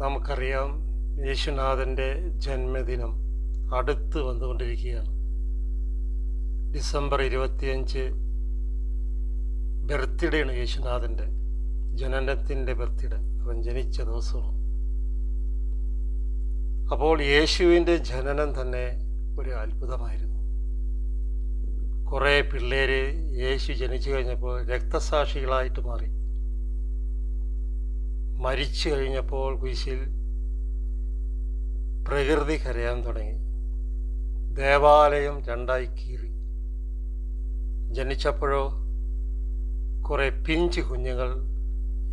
നമുക്കറിയാം യേശുനാഥന്റെ ജന്മദിനം അടുത്ത് വന്നുകൊണ്ടിരിക്കുകയാണ്. ഡിസംബർ ഇരുപത്തിയഞ്ച് ബർത്ത്ഡേയാണ് യേശുനാഥന്റെ ജനനത്തിന്റെ ബർത്ത്ഡേ. അവൻ ജനിച്ച ദിവസമാണ്. അപ്പോൾ യേശുവിന്റെ ജനനം തന്നെ ഒരു അത്ഭുതമായിരുന്നു. കുറേ പിള്ളേർ യേശു ജനിച്ചു കഴിഞ്ഞപ്പോൾ രക്തസാക്ഷികളായിട്ട് മാറി. മരിച്ചു കഴിഞ്ഞപ്പോൾ കുരിശിൽ പ്രകൃതി കരയാൻ തുടങ്ങി. ദേവാലയം രണ്ടായി കീറി. ജനിച്ചപ്പോഴോ കുറെ പിഞ്ച് കുഞ്ഞുങ്ങൾ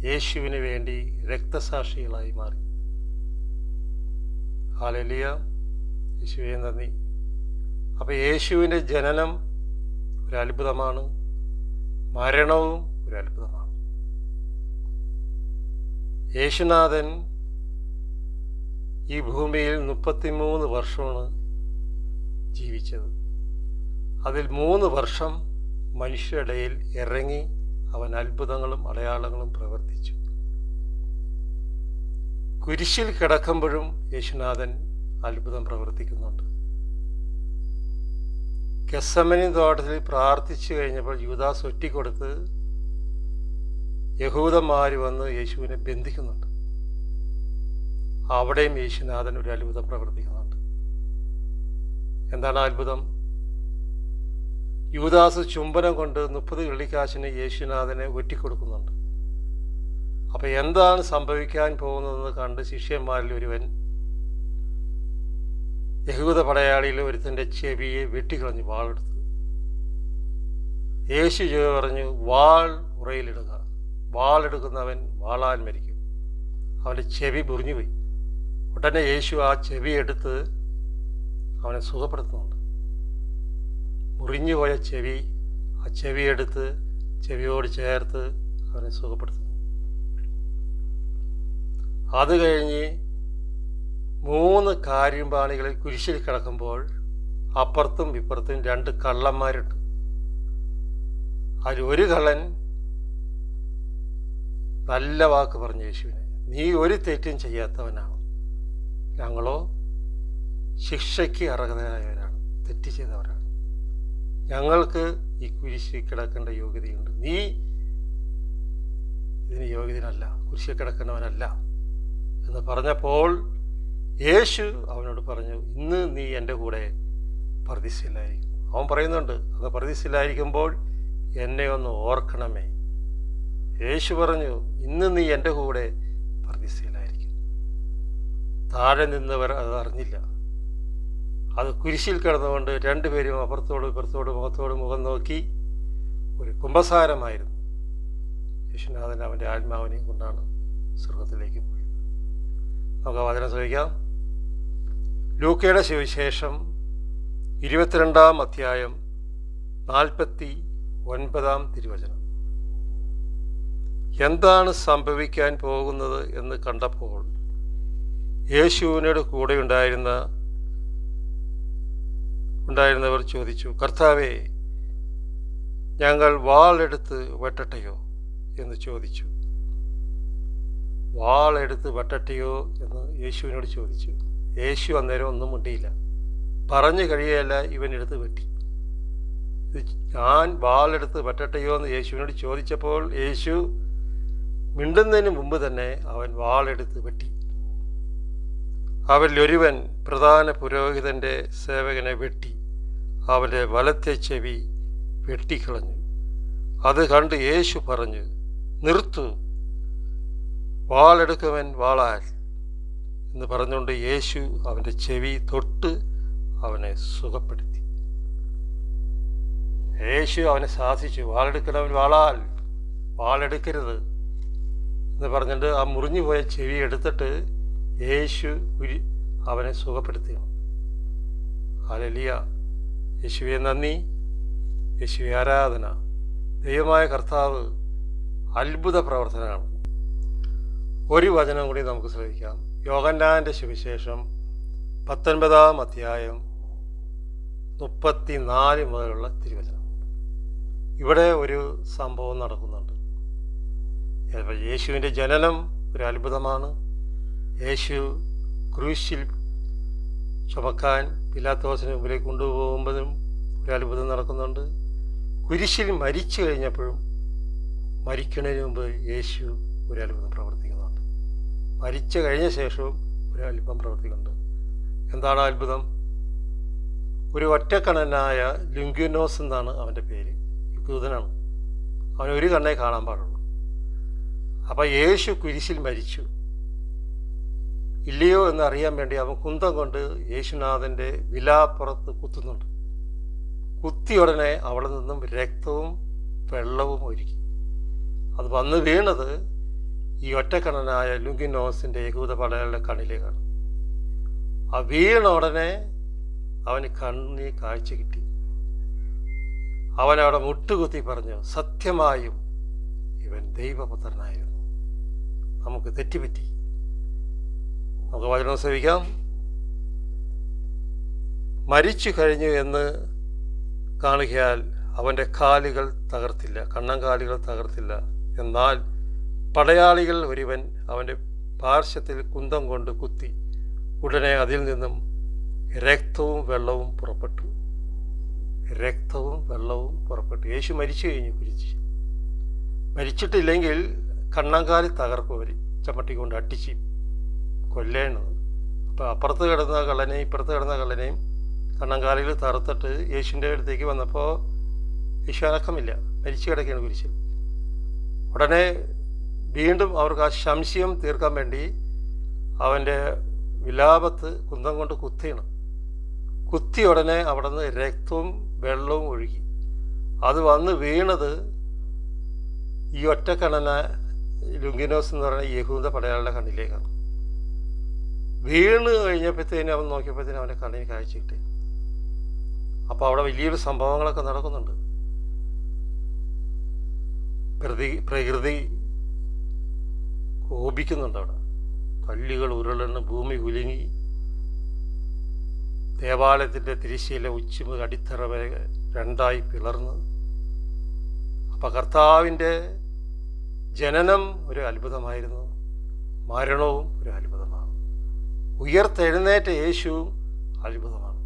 യേശുവിന് വേണ്ടി രക്തസാക്ഷികളായി മാറി. ഹാലലിയ യേശുവിനെ നന്ദി. അപ്പോൾ യേശുവിന്റെ ജനനം ഒരത്ഭുതമാണ്. മരണവും ഒരത്ഭുതമാണ്. യേശുനാഥൻ ഈ ഭൂമിയിൽ മുപ്പത്തിമൂന്ന് വർഷമാണ് ജീവിച്ചത്. അതിൽ മൂന്ന് വർഷം മനുഷ്യരിടയിൽ ഇറങ്ങി അവൻ അത്ഭുതങ്ങളും അടയാളങ്ങളും പ്രവർത്തിച്ചു. കുരിശിൽ കിടക്കുമ്പോഴും യേശുനാഥൻ അത്ഭുതം പ്രവർത്തിക്കുന്നുണ്ട്. കെസമനി തോട്ടത്തിൽ പ്രാർത്ഥിച്ചു കഴിഞ്ഞപ്പോൾ യുവദാസ് ഒറ്റിക്കൊടുത്ത് യഹൂദന്മാർ വന്ന് യേശുവിനെ ബന്ധിക്കുന്നുണ്ട്. അവിടെയും യേശുനാഥൻ ഒരു അത്ഭുതം പ്രവർത്തിക്കുന്നുണ്ട്. എന്താണ് അത്ഭുതം? യുവദാസ് ചുംബനം കൊണ്ട് മുപ്പത് വെള്ളിക്കാശിന് യേശുനാഥനെ ഒറ്റിക്കൊടുക്കുന്നുണ്ട്. അപ്പം എന്താണ് സംഭവിക്കാൻ പോകുന്നതെന്ന് കണ്ട് ശിഷ്യന്മാരിൽ ഒരുവൻ യഹൂദ പടയാളിയിൽ ഒരുത്തന്റെ ചെവിയെ വെട്ടിക്കളഞ്ഞു വാളെടുത്തു യേശു പറഞ്ഞു വാൾ ഉറയിലിടുക. വാളെടുക്കുന്നവൻ വാളാൻ മരിക്കും. അവന്റെ ചെവി മുറിഞ്ഞുപോയി. ഉടനെ യേശു ആ ചെവി എടുത്ത് അവനെ സുഖപ്പെടുത്തുന്നുണ്ട്. മുറിഞ്ഞുപോയ ചെവി ആ ചെവി എടുത്ത് ചെവിയോട് ചേർത്ത് അവനെ സുഖപ്പെടുത്തുന്നു. അത് കഴിഞ്ഞ് മൂന്ന് കാര്യമ്പാണികളിൽ കുരിശിൽ കിടക്കുമ്പോൾ അപ്പുറത്തും ഇപ്പുറത്തും രണ്ട് കള്ളന്മാരുണ്ട്. അതിൽ ഒരു കള്ളൻ നല്ല വാക്ക് പറഞ്ഞു യേശുവിനെ. നീ ഒരു തെറ്റും ചെയ്യാത്തവനാണ്. ഞങ്ങളോ ശിക്ഷയ്ക്ക് അർഹതരായവരാണ്. തെറ്റ് ചെയ്തവരാണ്. ഞങ്ങൾക്ക് ഈ കുരിശിൽ കിടക്കേണ്ട യോഗ്യതയുണ്ട്. നീ ഇതിന് യോഗ്യതനല്ല കുരിശിൽ കിടക്കേണ്ടവനല്ല എന്ന് പറഞ്ഞപ്പോൾ യേശു അവനോട് പറഞ്ഞു ഇന്ന് നീ എന്റെ കൂടെ പ്രതീക്ഷയിലായിരിക്കും. അവൻ പറയുന്നുണ്ട് അത് പ്രതീക്ഷയിലായിരിക്കുമ്പോൾ എന്നെ ഒന്ന് ഓർക്കണമേ. യേശു പറഞ്ഞു ഇന്ന് നീ എന്റെ കൂടെ പ്രതീക്ഷയിലായിരിക്കും താഴെ നിന്നവർ അത് അറിഞ്ഞില്ല. അത് കുരിശിൽ കിടന്നുകൊണ്ട് രണ്ടുപേരും അപ്പുറത്തോടും ഇപ്പുറത്തോടും മുഖത്തോടും മുഖം നോക്കി ഒരു കുംഭസാരമായിരുന്നു. യേശുനാഥൻ അവന്റെ ആത്മാവിനെയും കൊണ്ടാണ് സ്വർഗത്തിലേക്ക് പോയത്. നമുക്ക് വചനം ശ്രമിക്കാം ലൂക്കയുടെ സുവിശേഷം ഇരുപത്തിരണ്ടാം അധ്യായം നാൽപ്പത്തി ഒൻപതാം തിരുവചനം. എന്താണ് സംഭവിക്കാൻ പോകുന്നത് എന്ന് കണ്ടപ്പോൾ യേശുവിനോട് കൂടെ ഉണ്ടായിരുന്ന ഉണ്ടായിരുന്നവർ ചോദിച്ചു കർത്താവേ ഞങ്ങൾ വാളെടുത്ത് വെട്ടട്ടെയോ? എന്ന് ചോദിച്ചു. വാളെടുത്ത് വെട്ടട്ടെയോ? എന്ന് യേശുവിനോട് ചോദിച്ചു. യേശു അന്നേരം ഒന്നും മുണ്ടിയില്ല. പറഞ്ഞു കഴിയല്ല ഇവനെടുത്ത് വെട്ടി. ഞാൻ വാളെടുത്ത് വെട്ടട്ടെയോ? എന്ന് യേശുവിനോട് ചോദിച്ചപ്പോൾ യേശു മിണ്ടുന്നതിന് മുമ്പ് തന്നെ അവൻ വാളെടുത്ത് വെട്ടി. അവരിലൊരുവൻ പ്രധാന പുരോഹിതന്റെ സേവകനെ വെട്ടി. അവന്റെ വലത്തെ ചെവി വെട്ടിക്കളഞ്ഞു. അത് കണ്ട് യേശു പറഞ്ഞു നിർത്തു. വാളെടുക്കവൻ വാളാൽ. എന്ന് പറഞ്ഞുകൊണ്ട് യേശു അവന്റെ ചെവി തൊട്ട് അവനെ സുഖപ്പെടുത്തി. യേശു അവനെ സാധിച്ചു വാളെടുക്കണവൻ വാളാൽ. വാളെടുക്കരുത്. എന്ന് പറഞ്ഞിട്ട് ആ മുറിഞ്ഞു പോയ ചെവി എടുത്തിട്ട് യേശു ഉരി അവനെ സുഖപ്പെടുത്തി ഹാലലിയ യേശുവെ നന്ദി. യേശുവെ ആരാധന. ദൈവമായ കർത്താവ് അത്ഭുത പ്രവർത്തനമാണ് ഒരു വചനം കൂടി നമുക്ക് ശ്രദ്ധിക്കാം യോഗന്നാന്റെ സുവിശേഷം പത്തൊൻപതാം അധ്യായം മുപ്പത്തി നാല് മുതലുള്ള തിരുവചനം. ഇവിടെ ഒരു സംഭവം നടക്കുന്നുണ്ട്. യേശുവിന്റെ ജനനം ഒരു അത്ഭുതമാണ്. യേശു ക്രൂശിൽ ചുമക്കാൻ പിലാത്തോസിന് മുമ്പിലേക്ക് കൊണ്ടുപോകുമ്പോഴും ഒരു അത്ഭുതം നടക്കുന്നുണ്ട്. കുരിശിൽ മരിച്ചു കഴിഞ്ഞപ്പോഴും മരിക്കുന്നതിന് മുമ്പ് യേശു ഒരു അത്ഭുതം പ്രവർത്തിക്കുന്നുണ്ട്. മരിച്ചു കഴിഞ്ഞ ശേഷവും ഒരു അത്ഭുതം പ്രവർത്തിക്കുന്നുണ്ട്. എന്താണ് അത്ഭുതം? ഒരു ഒറ്റക്കണനായ ലുങ്ക്യുനോസ് എന്നാണ് അവന്റെ പേര്. യൂതനാണ് അവൻ ഒരു കണ്ണേ കാണാൻ പാടുള്ളൂ. അപ്പം യേശു കുരിശിൽ മരിച്ചു. ഇല്ലയോ എന്ന് അറിയാൻ വേണ്ടി അവൻ കുന്തം കൊണ്ട് യേശുനാഥന്റെ വിലാപ്പുറത്ത് കുത്തുന്നുണ്ട്. കുത്തിയ ഉടനെ അവിടെ നിന്നും രക്തവും വെള്ളവും ഒരുക്കി. അത് വന്ന് വീണത് ഈ ഒറ്റക്കണനായ ലുങ്കിനോസിന്റെ യഹൂദ പടകളുടെ കണ്ണിലേക്കാണ്. ആ വീണ ഉടനെ അവന് കണ്ണി കാഴ്ച കിട്ടി. അവനവിടെ മുട്ടുകുത്തി പറഞ്ഞു സത്യമായും ഇവൻ ദൈവപുത്രനായിരുന്നു. നമുക്ക് തെറ്റുപറ്റി. നമുക്ക് വചനം സേവിക്കാം മരിച്ചു കഴിഞ്ഞു എന്ന് കാണുകയാൽ അവന്റെ കാലുകൾ തകർത്തില്ല കണ്ണം കാലുകൾ തകർത്തില്ല. എന്നാൽ പടയാളികൾ ഒരുവൻ അവന്റെ പാർശ്വത്തിൽ കുന്തം കൊണ്ട് കുത്തി ഉടനെ അതിൽ നിന്നും രക്തവും വെള്ളവും പുറപ്പെട്ടു. രക്തവും വെള്ളവും പുറപ്പെട്ടു. യേശു മരിച്ചു കഴിഞ്ഞു കുരിച്ച് മരിച്ചിട്ടില്ലെങ്കിൽ കണ്ണങ്കാലി തകർക്കും അവർ ചമ്മട്ടി കൊണ്ട് അടിച്ച് കൊല്ലേണ്ടത് അപ്പോൾ അപ്പുറത്ത് കിടന്ന കള്ളനെയും ഇപ്പുറത്ത് കിടന്ന കള്ളനെയും കണ്ണങ്കാലിൽ തറുത്തിട്ട് യേശുവിന്റെ അടുത്തേക്ക് വന്നപ്പോൾ യേശു അനക്കമില്ല. മരിച്ചു കിടക്കുകയാണ് കുരിശിൽ. ഉടനെ വീണ്ടും അവർക്ക് ആ സംശയം തീർക്കാൻ വേണ്ടി അവന്റെ വിലാപത്ത് കുന്തം കൊണ്ട് കുത്തിയാണ്. കുത്തി ഉടനെ അവിടെ നിന്ന് രക്തവും വെള്ളവും ഒഴുകി. അത് വന്ന് വീണത് ഈ ഒറ്റക്കണ്ണന ലുങ്കിനോസ് എന്ന് പറയുന്ന യഹൂദ പടയാളുടെ കണ്ണിലേക്കാണ് വീണ് കഴിഞ്ഞപ്പോഴത്തേനും അവൻ നോക്കിയപ്പോഴത്തേനും അവന്റെ കണ്ണിന് കാഴ്ച കിട്ടി. അപ്പോൾ അവിടെ വലിയൊരു സംഭവങ്ങളൊക്കെ നടക്കുന്നുണ്ട്. പ്രതി പ്രകൃതി കോപിക്കുന്നുണ്ട് അവിടെ. കല്ലുകൾ ഉരുളണ് ഭൂമി കുലുങ്ങി. ദേവാലയത്തിന്റെ തിരിശീല ഉച്ചിമ അടിത്തറ വരെ രണ്ടായി പിളർന്ന്. അപ്പം കർത്താവിന്റെ ജനനം ഒരു അത്ഭുതമായിരുന്നു. മരണവും ഒരു അത്ഭുതമാണ്. ഉയർത്തെഴുന്നേറ്റ യേശുവും അത്ഭുതമാണ്.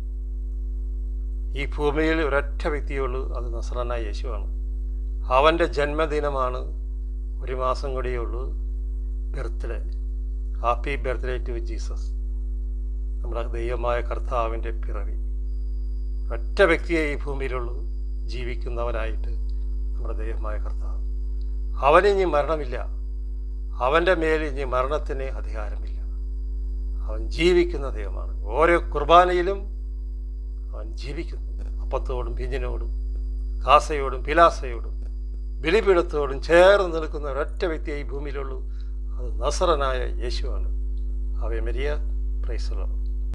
ഈ ഭൂമിയിൽ ഒരൊറ്റ വ്യക്തിയുള്ളൂ അത് നസ്രാനായ യേശുവാണ്. അവന്റെ ജന്മദിനമാണ് ഒരു മാസം കൂടിയേ ഉള്ളൂ. Birthday. Happy birthday to Jesus നമ്മുടെ ദൈവമായ കർത്താവിന്റെ പിറവി. ഒറ്റ വ്യക്തിയെ ഈ ഭൂമിയിലുള്ളൂ. ജീവിക്കുന്നവനായിട്ട് നമ്മുടെ ദൈവമായ കർത്താവ്. അവനിനി മരണമില്ല. അവന്റെ മേൽ ഇനി മരണത്തിന് അധികാരമില്ല. അവൻ ജീവിക്കുന്ന ദൈവമാണ്. ഓരോ കുർബാനയിലും അവൻ ജീവിക്കുന്നു. അപ്പത്തോടും പിഞ്ഞിനോടും കാസയോടും പിലാസയോടും ബലിപീഠത്തോടും ചേർന്ന് നിൽക്കുന്ന ഒരൊറ്റ വ്യക്തിയെ ഈ ഭൂമിയിലുള്ളൂ. അത് നസറനായ യേശുവാണ്. അവയെ മരിയ പ്രൈസലോ